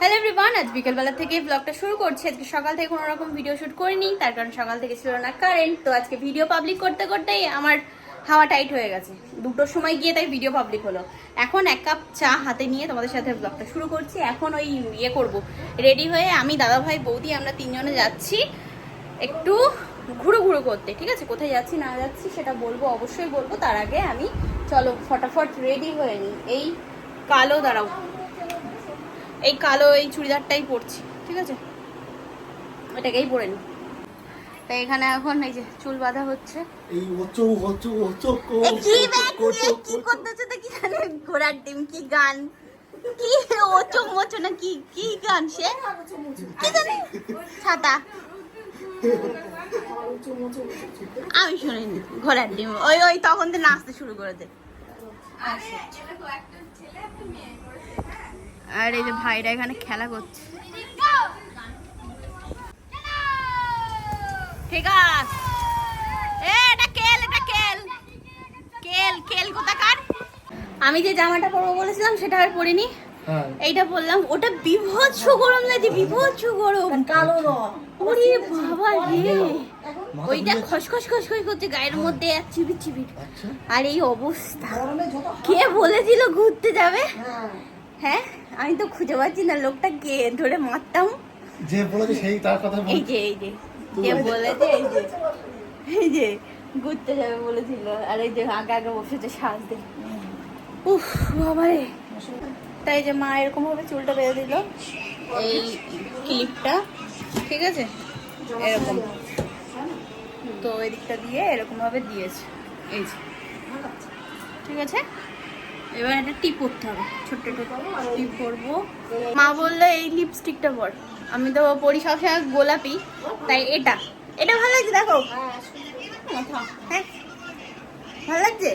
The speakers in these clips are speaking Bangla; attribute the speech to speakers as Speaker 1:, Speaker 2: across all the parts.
Speaker 1: হ্যালো এভরিওয়ান আজ বিকেলবেলা থেকে ব্লগটা শুরু করছি। আজকে সকাল থেকে কোনো রকম ভিডিও শুট করিনি, তার কারণ সকাল থেকে ছিল না কারেন্ট তো আজকে ভিডিও পাবলিক করতে করতেই আমার হাওয়া টাইট হয়ে গেছে। দুটোর সময় গিয়ে তাই ভিডিও পাবলিক হলো। এখন এক কাপ চা হাতে নিয়ে তোমাদের সাথে ব্লগটা শুরু করছি। এখন ওই ইয়ে করব। রেডি হয়ে আমি দাদা ভাই বৌদি, আমরা তিনজনে যাচ্ছি একটু ঘুরো ঘুরো করতে। ঠিক আছে? কোথায় যাচ্ছি, না যাচ্ছি সেটা বলব, অবশ্যই বলব। তার আগে আমি, চলো, ফটাফট রেডি হয়ে নিই। এই কালো দাঁড়াও। এই কালো এই চুড়িদারটাই পরছি ঠিক আছে? এটাকেই পরে নি তাই এখানে এখন এই যে চুল বাঁধা হচ্ছে।
Speaker 2: এই ওচো ওচো ওচো কো
Speaker 1: কি করতেছে তো কি জানে। ঘোড়ার ডিম কি গান? কি ওচো মোচো না কি কি গান সে? কি জানি? ছাতা। আমি শুনিনি ঘোড়ার ডিম। ওই ওই তখন তো নাচতে শুরু করে দে। আর এই যে ভাইরা এখানে খেলা করছে। ঠিক আছে। এ, এটা কেল এটা কেল কেল কেল কোথাকার? আমি যে জামাটা পরবো বলেছিলাম সেটা আর পরিনি।
Speaker 2: হ্যাঁ।
Speaker 1: এইটা বললাম ওটা বিভৎস গরম লাগছে বিভৎস গরম।
Speaker 3: কালো রং।
Speaker 1: ওরে বাবা রে। ওইটা খসখস খসখস করছে গায়ের মধ্যে আর চিবির চিবির।
Speaker 2: আচ্ছা।
Speaker 1: আর এই অবস্থা। কে বলেছিল ঘুরতে যাবে?
Speaker 3: হ্যাঁ।
Speaker 1: হ্যাঁ? আমি তো খুঁজে পাচ্ছি না লোকটা কে? ধরে মারতাম।
Speaker 2: যে বলেছে সেই তার কথা
Speaker 1: এই যে এই যে কে বলেছে এই যে এই যে ঘুরতে যাবে বলেছিল। আর এই যে আগে আগে বসেছে সাজতে উফ বাবা রে তাই যে মা এরকম ভাবে চুলটা বেঁধে দিল। এই ক্লিপটা ঠিক আছে? এরকম। তো এদিকটা দিয়ে এরকম ভাবে দিয়েছে। এই যে। ঠিক আছে? এবার একটা টিপ করতে হবে। ছোট্ট টিপ করব মা বলল এই লিপস্টিকটা পর। আমি তো পরি সবসময় গোলাপি তাই এটা। এটা ভালো লাগছে দেখো। হ্যাঁ ভালো লাগছে?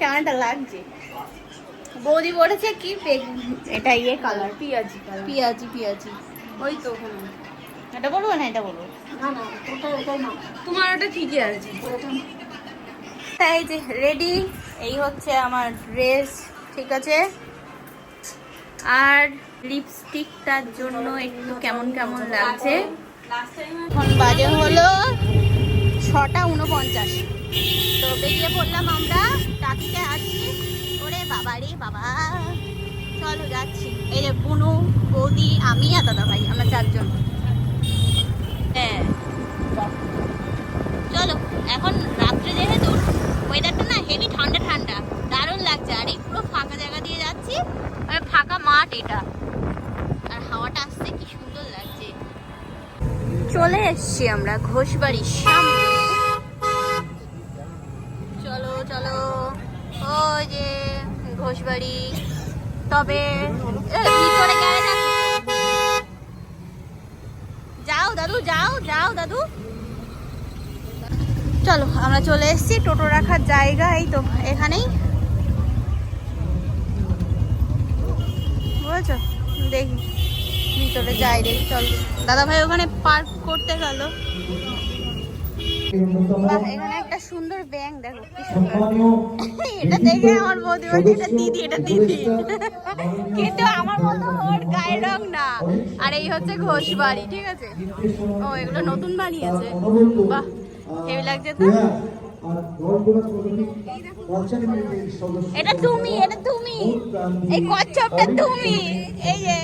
Speaker 1: কেমনটা লাগছে? বৌদি বলেছে কি? এটা ইয়ে কালার পিয়াজি পিয়াজি পিয়াজি। ওই তো এটা বলব না এটা বলব তোমার ওটা ঠিকই আছে। তাই যে রেডি এই হচ্ছে আমার ড্রেস ঠিক আছে? আর লিপস্টিকটার জন্য একটু কেমন কেমন লাগছে? এখন বাজে হলো ছটা উনপঞ্চাশ। তো বেরিয়ে পড়লাম আমরা টাকিতে আছি। ওরে বাবা রে বাবা। চলো যাচ্ছি। এই যে বুনু, বৌদি, আমি আর দাদা ভাই আমরা চারজন। হ্যাঁ। চলো, এখন রাত্রে যেহেতু ওয়েদারটা না হেভি ঠান্ডা ঠান্ডা। দারুণ লাগছে। আর এই পুরো ফাঁকা জায়গা দিয়ে যাচ্ছি। আর ফাঁকা মাঠ এটা। আর হাওয়াটা আসছে, কি সুন্দর লাগছে। চলে এসছি আমরা ঘোষবাড়ির সামনে। চলো চলো। ওই যে ঘোষবাড়ি। তবে ভিতরে যাও দাদু, যাও যাও দাদু। চলো, আমরা চলে এসেছি টোটো রাখার জায়গা, এই তো এখানেই। বুঝেছ? দেখি, ভিতরে যাই দেখি, চল। দাদা ভাই ওখানে পার্ক করতে গেল। এখানে একটা সুন্দর দেখো এটা দেখে আমার বৌদি দিদি, এটা দিদি। কিন্তু আমার মতো না। আর এই হচ্ছে ঘোষ বাড়ি ঠিক আছে? ও, এগুলো নতুন বানিয়েছে। বাহ হেভি লাগছে তো? এটা তুমি এটা তুমি। এই কচ্ছপটা তুমি। এই যে।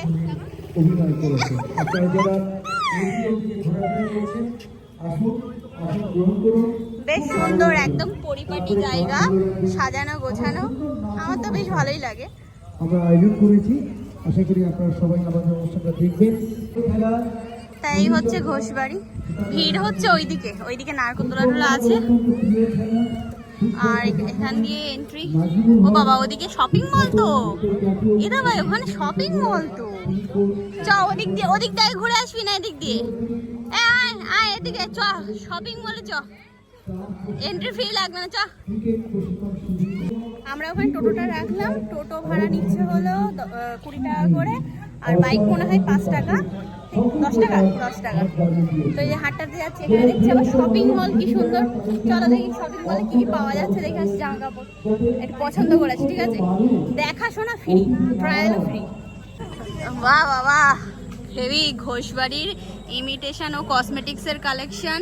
Speaker 4: অভিনয় করেছে। আপনারা যারা আসুন আসুন গ্রহণ করুন।
Speaker 1: বেশ সুন্দর একদম পরিপাটি জায়গা সাজানো গোছানো। আমার তো বেশ ভালোই লাগে।
Speaker 4: আমরা আয়োজন করেছি। আশা করি আপনারা সবাই আমাদের অনুষ্ঠানটা দেখবেন। খেলা
Speaker 1: তাই হচ্ছে ঘোষবাড়ি। ভিড় হচ্ছে ওইদিকে ওইদিকে নারকোতলা টোলা আছে। আর এখান দিয়ে এন্ট্রি ও বাবা, ওদিকে শপিং মল তো। এটা ভাই, ওখানে শপিং মল তো। চ, ওদিক দিয়ে ওদিক দিয়ে ঘুরে আসবি না এদিক দিয়ে। আয় আয় এদিকে, চ শপিং মলে চ। এন্ট্রি ফি লাগবে না, চ। আমরা ওখানে টোটোটা রাখলাম। টোটো ভাড়া নিচ্ছে হলো কুড়ি টাকা করে। আর বাইক মনে হয় পাঁচ টাকা। দশ টাকা? দশ টাকা। তো এই হাটটাতে এখানে দেখছি শপিং মল কি সুন্দর। দেখি শপিং মলে পাওয়া যাচ্ছে, দেখে একটু পছন্দ ঠিক আছে? দেখাশোনা ফ্রি ফ্রি বাহ বাবা হেভি ঘোষবাড়ির ইমিটেশন ও কসমেটিক্সের কালেকশন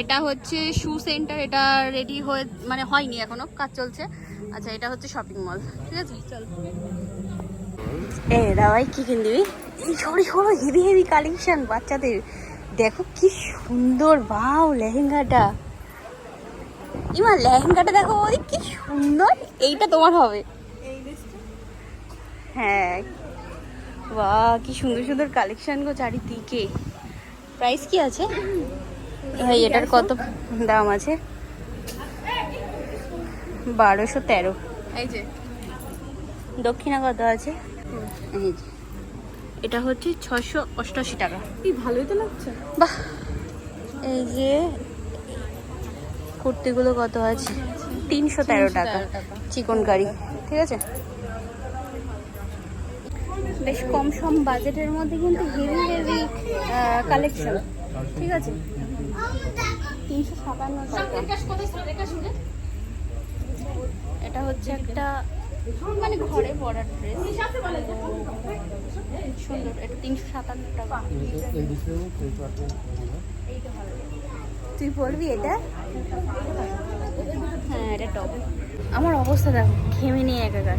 Speaker 1: এটা হচ্ছে শু সেন্টার এটা রেডি হয়ে মানে হয়নি এখনও, কাজ চলছে। আচ্ছা এটা হচ্ছে শপিং মল ঠিক আছে? চলো। এ দাবাই কি কিনবি এই সরি, সরো, হেভি হেভি কালেকশন বাচ্চাদের। দেখো কি সুন্দর বাও লেহেঙ্গাটা। ইমা, লেহেঙ্গাটা দেখো, ওই কি সুন্দর, এইটা তোমার হবে। হ্যাঁ। বাহ কি সুন্দর সুন্দর কালেকশন গো চারিদিকে। প্রাইস কি আছে? ভাই, এটার কত দাম আছে? বারোশো তেরো।
Speaker 3: এই যে।
Speaker 1: দক্ষিণা কত আছে? এই যে। এটা হচ্ছে ছশো অষ্টআশি টাকা।
Speaker 3: কি ভালোই তো লাগছে।
Speaker 1: বাহ! এই যে কুর্তিগুলো কত আছে? তিনশো তেরো টাকা। চিকন কারি ঠিক আছে? বেশ কম সম বাজেটের মধ্যে কিন্তু হেভি হেভি কালেকশন ঠিক আছে? তিনশো সাতান্ন টাকা। এটা হচ্ছে একটা মানে ঘরে পরার ড্রেস সুন্দর এটা তিনশো সাতান্ন টাকা। তুই পরবি এটা? হ্যাঁ এটা টপ আমার অবস্থা দেখো ঘেমে নিয়ে একাকার।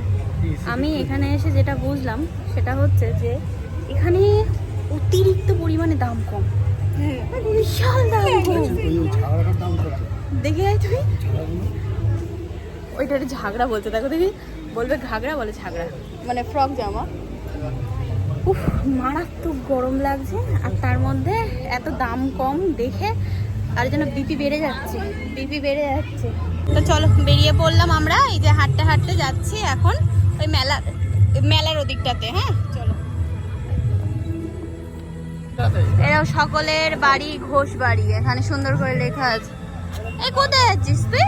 Speaker 1: আমি এখানে এসে যেটা বুঝলাম সেটা হচ্ছে যে এখানে অতিরিক্ত পরিমাণে দাম কম। বিশাল দাম কম। দেখে আয় তুমি ওইটা একটা ঝাগড়া বলতে দেখো দেখি, বলবে ঘাগড়া, বলে ঝাগড়া। মানে ফ্রক জামা। উফ, মারাত্মক গরম লাগছে। আর তার মধ্যে এত দাম কম দেখে আর যেন বিপি বেড়ে যাচ্ছে, বিপি বেড়ে যাচ্ছে। তো চলো, বেরিয়ে পড়লাম আমরা। এই যে হাঁটতে হাঁটতে যাচ্ছি এখন ওই মেলা, মেলার ওদিকটাতে হ্যাঁ? চলো। এরাও সকলের বাড়ি, ঘোষ বাড়ি, এখানে সুন্দর করে লেখা আছে। এই কোথায় যাচ্ছিস তুই?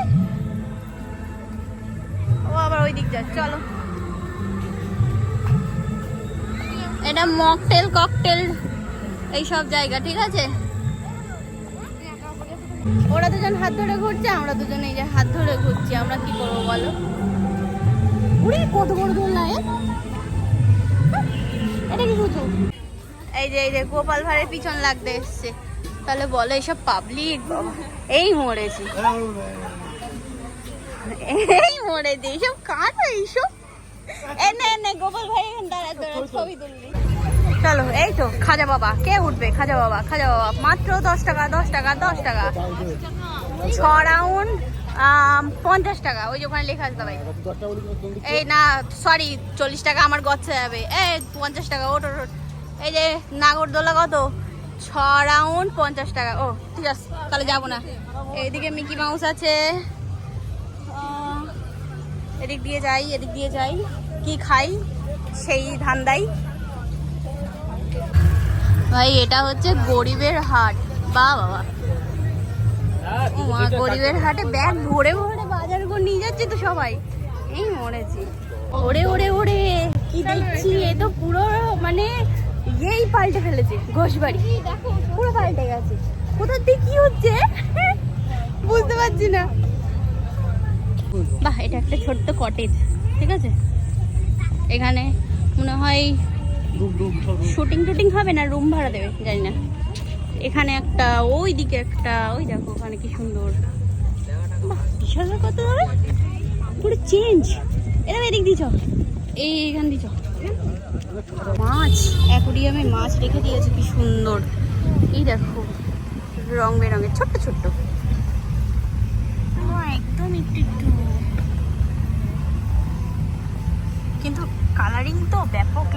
Speaker 1: ওই দিক যাচ্ছে, চলো। এটা মকটেল, ককটেল এই সব জায়গা, ঠিক আছে? ওরা দুজন হাত ধরে ঘুরছে, আমরা দুজন এই যে হাত ধরে ঘুরছি, আমরা কি করব বলো? উড়ি, কত বড় দোলনা এটা কি বুঝো এই যে এই যে, গোপাল ভাড়ের পিছন লাগতে এসছে। তাহলে বলো, এইসব পাবলিক এই মরেছি। এই মরেছি এইসব কাজ এইসব এনে এনে, গোপাল ভাই দাঁড়া দাঁড়া ছবি তুললি। চলো, এই তো, খাজা বাবা, কে উঠবে? খাজা বাবা খাজা বাবা, মাত্র দশ টাকা দশ টাকা দশ টাকা। ছ রাউন্ড পঞ্চাশ টাকা, ওই ওখানে লেখা আছে ভাই। এই না সরি চল্লিশ টাকা আমার গচ্ছে যাবে। এই, পঞ্চাশ টাকা ওট ওট। এই যে, নাগরদোলা কত? ছ রাউন্ড পঞ্চাশ টাকা। ও, ঠিক আছে, তাহলে যাব না। এইদিকে মিকি মাউস আছে। এদিক দিয়ে যাই, এদিক দিয়ে যাই। কি খাই? সেই ধান্দাই। ভাই, এটা হচ্ছে গরিবের হাট। বা, বাবা। মা, গরিবের হাটে ব্যাগ ভরে ভরে বাজার করে নিয়ে যাচ্ছে তো সবাই। এই মরেছি। ওরে ওরে ওরে, কি দেখছি? এ তো পুরো মানে ইয়েই পাল্টে ফেলেছে, ঘোষবাড়ি। পুরো পাল্টে গেছে। কোথার দিয়ে কি হচ্ছে? বুঝতে পারছি না। বাহ এটা একটা ছোট্ট কটেজ ঠিক আছে? এখানে মনে হয় শুটিং টুটিং হবে না রুম ভাড়া দেবে জানি না। এখানে একটা ওই দিকে একটা ওই দেখো ওখানে কি সুন্দর। বাহ, বিশ হাজার কত পুরো চেঞ্জ এরকম এদিক দিছ এই এখান দিছ মাছ অ্যাকুরিয়ামে মাছ রেখে দিয়েছে কি সুন্দর। এই দেখো রং বেরঙের ছোট্ট ছোট্ট।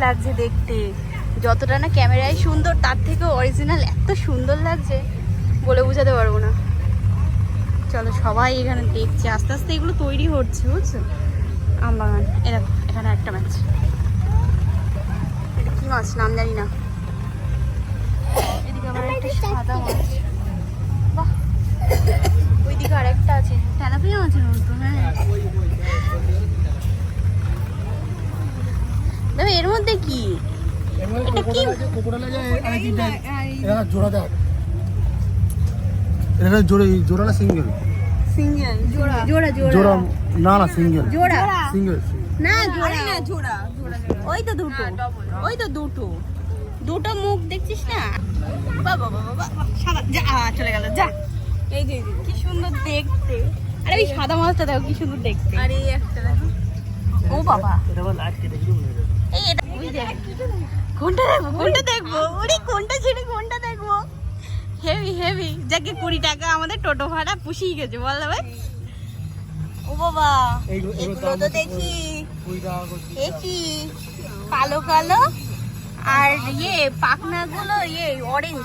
Speaker 1: লাগছে দেখতে। যতটা না ক্যামেরায় সুন্দর, তার থেকে অরিজিনাল এত সুন্দর লাগছে বলে বোঝাতে পারব না। চলো সবাই এখানে দেখছে। আস্তে আস্তে এগুলো তৈরি হচ্ছে, বুঝছ? আমবাগান এরকম এখানে একটা মাছ এটা কি মাছ? নাম জানি না। এদিকে আবার একটা সাদা মাছ। বাহ! ওইদিকে আরেকটা আছে। তেলাপিয়া মাছের মতো হ্যাঁ। দেখো এর মধ্যে কি?
Speaker 2: এবার
Speaker 1: এটা কি?
Speaker 2: কোকোডাল আছে কোকোডাল আছে আর কি দেখ এটা জোড়া দেখ এটা জোড়া জোড়া না সিঙ্গেল?
Speaker 3: সিঙ্গেল জোড়া।
Speaker 1: জোড়া জোড়া।
Speaker 2: জোড়া না না সিঙ্গেল।
Speaker 1: জোড়া।
Speaker 2: সিঙ্গেল
Speaker 1: না জোড়া
Speaker 3: না জোড়া ওই তো দুটো। ওই তো দুটো।
Speaker 1: দুটো মুখ দেখছিস না? বাবা বাবা বাবা সাদা যা চলে গেল যা।
Speaker 3: এই যে
Speaker 1: কি সুন্দর দেখতে। আরে ওই সাদা মাছটা দেখো কি সুন্দর দেখতে।
Speaker 3: আর এই একটা দেখো।
Speaker 1: ও বাবা।
Speaker 2: এটা লাইট কেটে দিও
Speaker 1: এই এটা কোনটা দেখব। কোনটা দেখব ওরে কোনটা ছেড়ে কোনটা দেখব। হেভি হেভি যাকে কুড়ি টাকা আমাদের টোটো ভাড়া পুষিয়ে গেছে বল ভাই। ও বাবা এগুলো তো দেখি। দেখি। কালো কালো। আর ইয়ে পাখনাগুলো ইয়ে অরেঞ্জ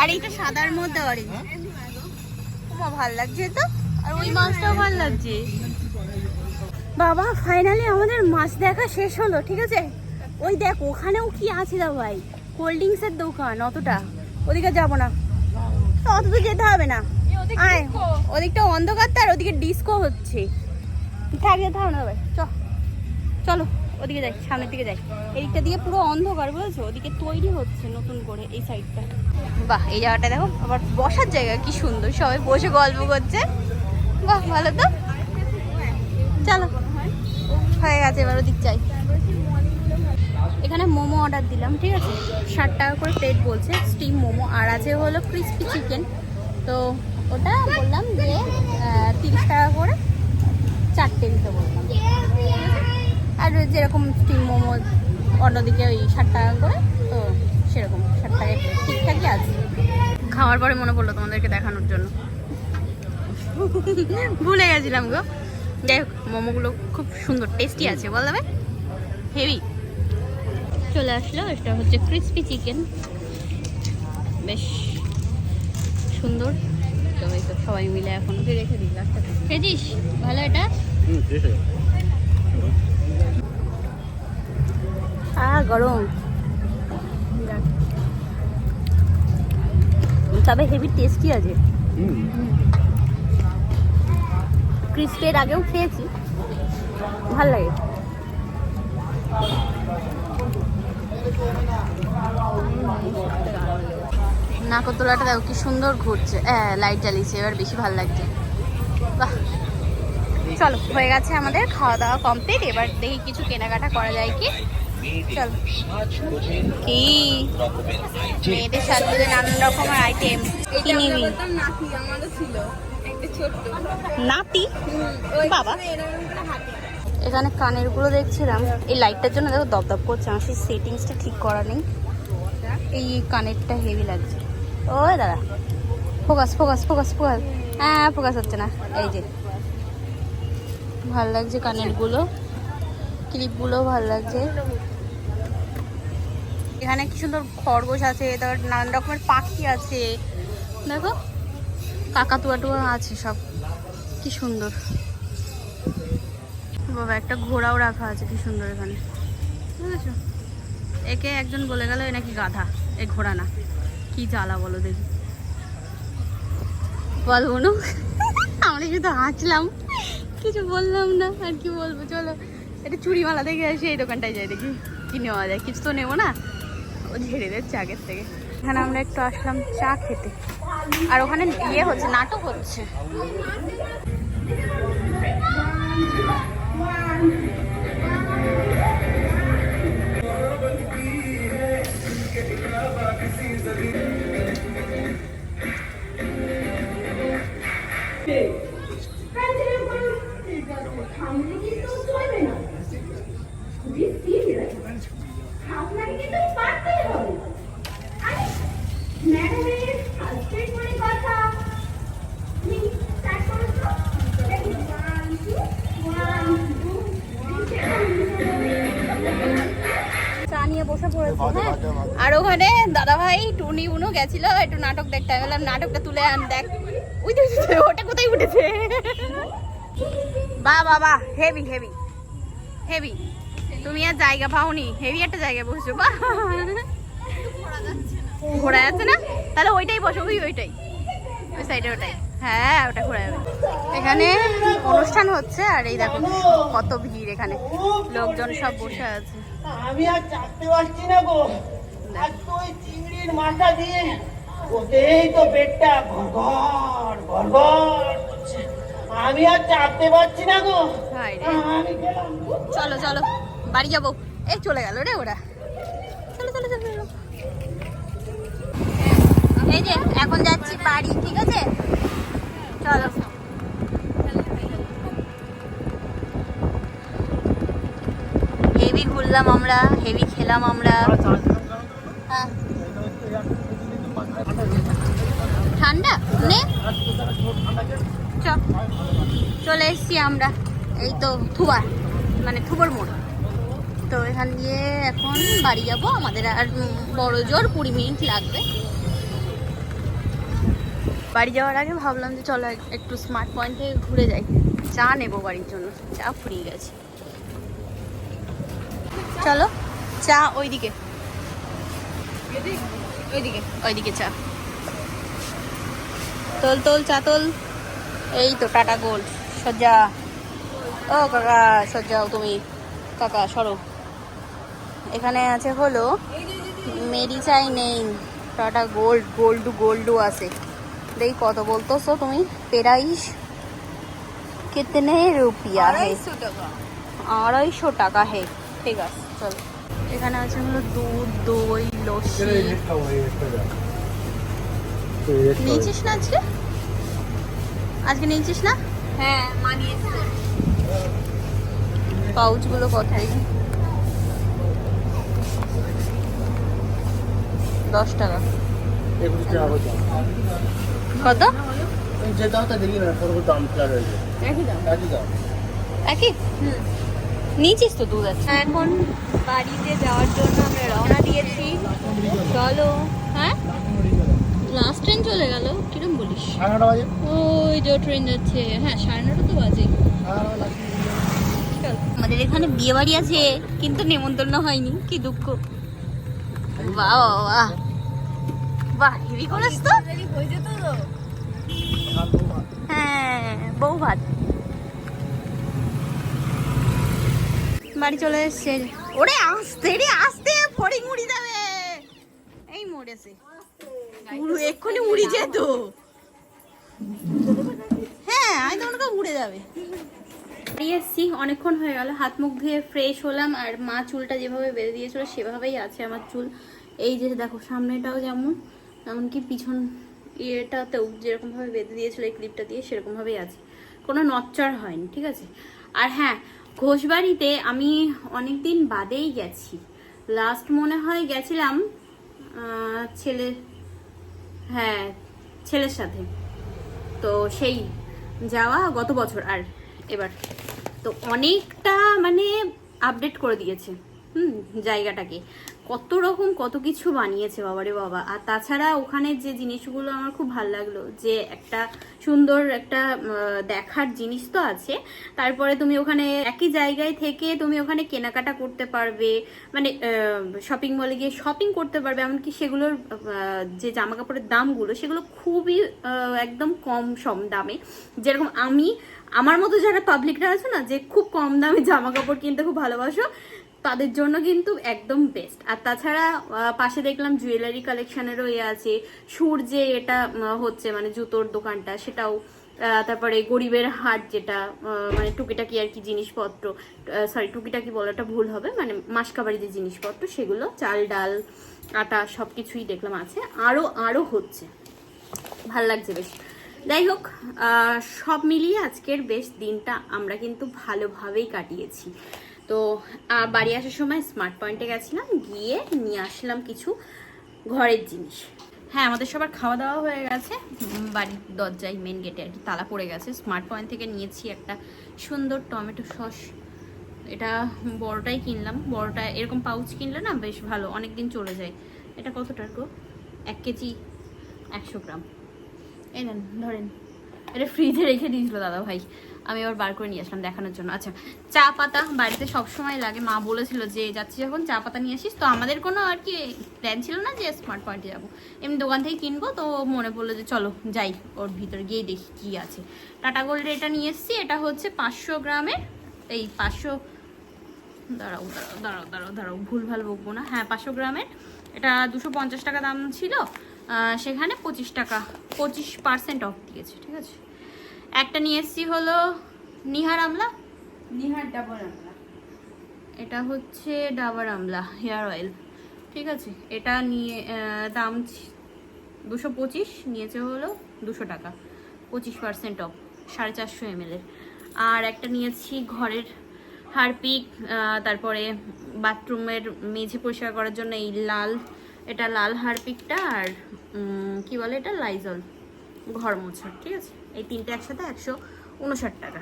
Speaker 1: আর এইটা সাদার মধ্যে অরেঞ্জ তোমার ভালো লাগছে তো? আর ওই মাছটাও ভালো লাগছে। বাবা ফাইনালি আমাদের মাছ দেখা শেষ হলো ঠিক আছে? ওই দেখ ওখানেও কি আছে দা ভাই? কোল্ড ড্রিঙ্কসের দোকান অতটা। ওদিকে যাব না। অত তো যেতে হবে না। আয় ওদিকটা অন্ধকার তার ওদিকে ডিস্কো হচ্ছে। থাক যেতে হবে না ভাই চ চলো ওদিকে যাই সামনের দিকে যাই। এদিকটা দিকে পুরো অন্ধকার বুঝেছ? ওদিকে তৈরি হচ্ছে নতুন করে এই সাইডটা বাহ এই জায়গাটা দেখো আবার বসার জায়গা কি সুন্দর। সবাই বসে গল্প করছে। বাহ ভালো তো? চলো। হয়ে গেছে এবার ওদিক চাই। এখানে মোমো অর্ডার দিলাম, ঠিক আছে? ষাট টাকা করে প্লেট বলছে স্টিম মোমো। আর আছে হলো ক্রিস্পি চিকেন তো ওটা বললাম যে তিরিশ টাকা করে চারটে দিতে বললাম। আর যেরকম স্টিম মোমো অন্যদিকে ওই ষাট টাকা করে, তো সেরকম ষাট টাকা ঠিকঠাকই আছে। খাওয়ার পরে মনে পড়ল তোমাদেরকে দেখানোর জন্য। ভুলে গেছিলাম গো। যাই হোক মোমোগুলো খুব সুন্দর টেস্টি আছে বল ভাই হেভি চলে আসলো এটা হচ্ছে ক্রিস্পি চিকেন বেশ সুন্দর। তো এই তো সবাই মিলে এখন রেখে দিই খেয়েছিস? ভালো এটা? আ গরম। তবে হেভি টেস্টি আছে।
Speaker 2: হুম।
Speaker 1: ক্রিস্পের আগেও খেয়েছি। ভালো লাগে। নাকরদোলাটা দেখো, কি সুন্দর ঘুরছে। হ্যাঁ লাইট জ্বালিয়েছে এবার বেশি ভালো লাগছে। চলো, হয়ে গেছে আমাদের খাওয়া দাওয়া কমপ্লিট এবার দেখি কিছু কেনাকাটা করা যায় কি। মেয়েদের সাজগোজে নানান রকমের আইটেম কি নিবি
Speaker 3: ছিল।
Speaker 1: নাতি? বাবা। এখানে কানেরগুলো দেখছিলাম। এই লাইটটার জন্য দেখো দপদপ করছে। আমার সেই সেটিংসটা ঠিক করা নেই। এই কানেরটা হেভি লাগছে। ও দাদা ফোকাস ফোকাস ফোকাস ফোকাস হ্যাঁ ফোকাস হচ্ছে না। এই যে, ভালো লাগছে কানেরগুলো ক্লিপগুলো ভালো লাগছে। এখানে কি সুন্দর খরগোশ আছে, তারপর নানান রকমের পাখি আছে। দেখো কাকাতুয়া টুয়া আছে সব। কি সুন্দর। বাবা, একটা ঘোড়াও রাখা আছে, কি সুন্দর এখানে। বুঝেছ? একে একজন বলে গেল, এ নাকি গাধা। এ ঘোড়া না। কি জ্বালা বলো দেখি। বল বনু। আমরা শুধু হাঁচলাম। কিছু বললাম না, আর কি বলব? চলো এটা চুড়িমালা দেখে আসি, এই দোকানটায় যাই দেখি, কি নেওয়া যায়। কিছু তো নেব না। ও ঝেড়ে দিচ্ছে আগের থেকে। এখানে আমরা একটু আসলাম চা খেতে। আর ওখানে ইয়ে হচ্ছে নাটক হচ্ছে। গেছিল একটু নাটক দেখতে বললাম নাটকটা তুলে আন দেখ। ওই ওটা কোথায় উঠেছে? বা বাবা হেভি হেভি হেভি তুমি আর জায়গা পাওনি হেভি একটা জায়গায় বসছো বা। ঘোরা যাচ্ছে না? তাহলে ওইটাই বসো ওই ওইটাই। ওই সাইডে ওটাই। হ্যাঁ ওটা ঘোরা যাবে। এখানে অনুষ্ঠান হচ্ছে আর এই দেখো কত ভিড় এখানে। লোকজন সব বসে আছে।
Speaker 5: আমি আর চাপতে পারছি না গো। আর তো ওই চিংড়ির মাথা দিয়ে ওতেই তো পেটটা গড়গড় গড়গড় করছে। আমি আর চাপতে পারছি না গো
Speaker 1: রে। চলো চলো বাড়ি যাব এই চলে গেল রে ওরা চলো চলো চলো চলো। এই যে এখন যাচ্ছি বাড়ি ঠিক আছে চলো হেভি ঘুরলাম আমরা হেভি খেলাম আমরা হ্যাঁ। ঠান্ডা? নে। চলে এসছি আমরা। এই তো থুবা মানে থুবর মোড়। তো এখান দিয়ে এখন বাড়ি যাব আমাদের আর বড় জোর কুড়ি মিনিট লাগবে। বাড়ি যাওয়ার আগে ভাবলাম যে চলো একটু স্মার্ট পয়েন্ট থেকে ঘুরে যাই। চা নেব বাড়ির জন্য। চা ফুরিয়ে গেছে। চলো, চা ওইদিকে। ওইদিকে ওইদিকে চা। তোল তোল চা তোল। এই তো টাটা গোল্ড সজ্জা। ও কাকা সজ্জাও তুমি। কাকা সরো। এখানে আছে হলো মেরি চাই নেই টাটা গোল্ড গোল্ড গোল্ডও আছে। দেই কত বলতো তুমি? পেরাইশ কিতনে রুপিয়া হে? আড়াইশো টাকা হে। ঠিক আছে চলো। এখানে আছে হলো দুধ দই লস্যি। নিয়েছিস না আজকে? আজকে নিয়েছিস না?
Speaker 3: হ্যাঁ মানিয়েছে
Speaker 1: পাউচগুলো কত? দশ টাকা। কত?
Speaker 2: যে দামটা দেখি না পুরো দাম রয়েছে
Speaker 1: একই দাম।
Speaker 2: একই দাম।
Speaker 1: একই? নিয়েছিস তো দুধ আছে এখন বাড়িতে যাওয়ার জন্য আমরা রওনা দিয়েছি। চলো। হ্যাঁ? লাস্ট ট্রেন চলে গেল। কিরম বলিস?
Speaker 2: সাড়ে বাজে।
Speaker 1: ওই যে ট্রেন যাচ্ছে। হ্যাঁ সাড়ে নটা তো বাজে। চল। আমাদের এখানে বিয়ে বাড়ি আছে কিন্তু নেমন্তন্ন হয়নি। কি দুঃখ। বাহ বাহ বাহ। হেভি করেছ
Speaker 3: হয়ে তো।
Speaker 1: হ্যাঁ বউ ভাত বাড়ি চলে এসছে। ওরে আসতে রে, আসতে, ফড়িং উড়ি যাবে এই মরেছে। এক্ষুনি উড়ি যেত। হ্যাঁ আমি তো উড়ে যাবে এসছি, অনেকক্ষণ হয়ে গেল, হাত মুখ ধুয়ে ফ্রেশ হলাম, আর মা চুলটা যেভাবে বেঁধে দিয়েছিল, সেভাবেই আছে আমার চুল। এই যে দেখো, সামনেটাও যেমন, এমনকি পিছন ইয়েটাতেও যেরকমভাবে বেঁধে দিয়েছিল, এই ক্লিপটা দিয়ে সেরকমভাবেই আছে। কোনো নচ্চর হয়নি, ঠিক আছে? আর হ্যাঁ ঘোষবাড়িতে আমি অনেক দিন বাদেই গেছি। লাস্ট মনে হয় গেছিলাম ছেলে হ্যাঁ ছেলের সাথে। তো সেই যাওয়া গত বছর আর এবার। তো অনেকটা মানে আপডেট করে দিয়েছে, হুম, জায়গাটাকে। কত রকম কত কিছু বানিয়েছে বাবারে বাবা। আর তাছাড়া ওখানে যে জিনিসগুলো আমার খুব ভালো লাগল, যে একটা সুন্দর একটা দেখার জিনিস তো আছে। তারপরে তুমি ওখানে একই জায়গায় থেকে তুমি ওখানে কেনাকাটা করতে পারবে মানে শপিং মলে গিয়ে শপিং করতে পারবে, এমনকি সেগুলোর যে জামা কাপড়ের দামগুলো, সেগুলো খুবই একদম কম সম দামে। যেরকম আমি, আমার মতো যারা পাবলিকরা আছে না, যে খুব কম দামে জামা কাপড় কিনতে খুব ভালোবাসো তাদের জন্য কিন্তু একদম বেস্ট আর তাছাড়া পাশে দেখলাম জুয়েলারি কালেকশনেরও ইয়ে আছে। সূর্যে এটা হচ্ছে মানে জুতোর দোকানটা, সেটাও তারপরে গরিবের হাট যেটা মানে টুকিটাকি আর কি জিনিসপত্র সরি টুকিটাকি বলাটা ভুল হবে মানে মাসকাবাড়ি যে জিনিসপত্র, সেগুলো, চাল, ডাল, আটা সব কিছুই দেখলাম আছে। আরও আরও হচ্ছে। ভালো লাগছে বেশ। যাই হোক সব মিলিয়ে আজকের বেশ দিনটা আমরা কিন্তু ভালোভাবেই কাটিয়েছি। তো বাড়ি আসার সময় স্মার্ট পয়েন্টে গেছিলাম, গিয়ে নিয়ে আসলাম কিছু ঘরের জিনিস। হ্যাঁ আমাদের সবার খাওয়া দাওয়া হয়ে গেছে। বাড়ির দরজায় মেন গেটে আর কি তালা পড়ে গেছে। স্মার্ট পয়েন্ট থেকে নিয়েছি একটা সুন্দর টমেটো সস। এটা বড়টাই কিনলাম। বড়টা এরকম পাউচ কিনলে না বেশ ভালো অনেক দিন চলে যায়। এটা কত টাকা এক কেজি একশো গ্রাম। এই ধরেন। এটা ফ্রিজে রেখে দিয়েছিল দাদা ভাই। আমি আবার বার করে নিয়ে আসলাম দেখানোর জন্য। আচ্ছা চা পাতা বাড়িতে সবসময় লাগে। মা বলেছিল যে, যাচ্ছি যখন, চা পাতা নিয়ে আসিস। তো আমাদের কোনো আর কি প্ল্যান ছিল না যে স্মার্ট পয়েন্টে যাব। এমনি দোকান থেকে কিনবো, তো মনে পড়ল যে, চলো, যাই। ওর ভিতরে গিয়ে দেখি কী আছে। টাটা গোল্ডের এটা নিয়ে এসেছি। এটা হচ্ছে পাঁচশো গ্রামের। এই পাঁচশো দাঁড়াও দাঁড়াও দাঁড়াও দাঁড়াও দাঁড়াও, ভুল ভালো বকবো না। হ্যাঁ পাঁচশো গ্রামের। এটা দুশো পঞ্চাশ টাকা দাম ছিল। সেখানে পঁচিশ টাকা, পঁচিশ পার্সেন্ট অফ দিয়েছে, ঠিক আছে? একটা নিয়ে এসেছি হলো নিহার আমলা।
Speaker 3: নিহার ডাবর আমলা।
Speaker 1: এটা হচ্ছে ডাবর আমলা হেয়ার অয়েল। ঠিক আছে? এটা নিয়ে দাম দুশো পঁচিশ নিয়েছে হলো দুশো টাকা। পঁচিশ পার্সেন্ট অফ সাড়ে চারশো এমএলের আর একটা নিয়েছি ঘরের হারপিক তারপরে বাথরুমের মেঝে পরিষ্কার করার জন্য এই লাল এটা লাল হারপিকটা আর কি বলে এটা? লাইজল ঘর মোছার ঠিক আছে? এই তিনটে একসাথে একশো উনষাট টাকা।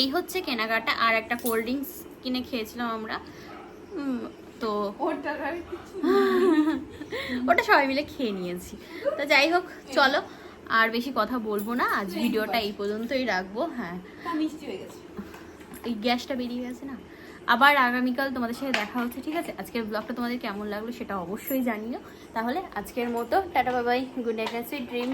Speaker 1: এই হচ্ছে কেনাকাটা আর একটা কোল্ড ড্রিঙ্কস কিনে খেয়েছিলাম আমরা। তো ওটা সবাই মিলে খেয়ে নিয়েছি। তো যাই হোক চলো আর বেশি কথা বলব না। আজ ভিডিওটা এই পর্যন্তই রাখব হ্যাঁ।
Speaker 3: হয়ে
Speaker 1: এই গ্যাসটা বেরিয়ে গেছে না? আবার আগামীকাল তোমাদের সাথে দেখা হচ্ছে ঠিক আছে? আজকের ব্লগটা তোমাদের কেমন লাগল সেটা অবশ্যই জানিও। তাহলে আজকের মতো টাটা বাবাই গুড নাইট সুইট ড্রিম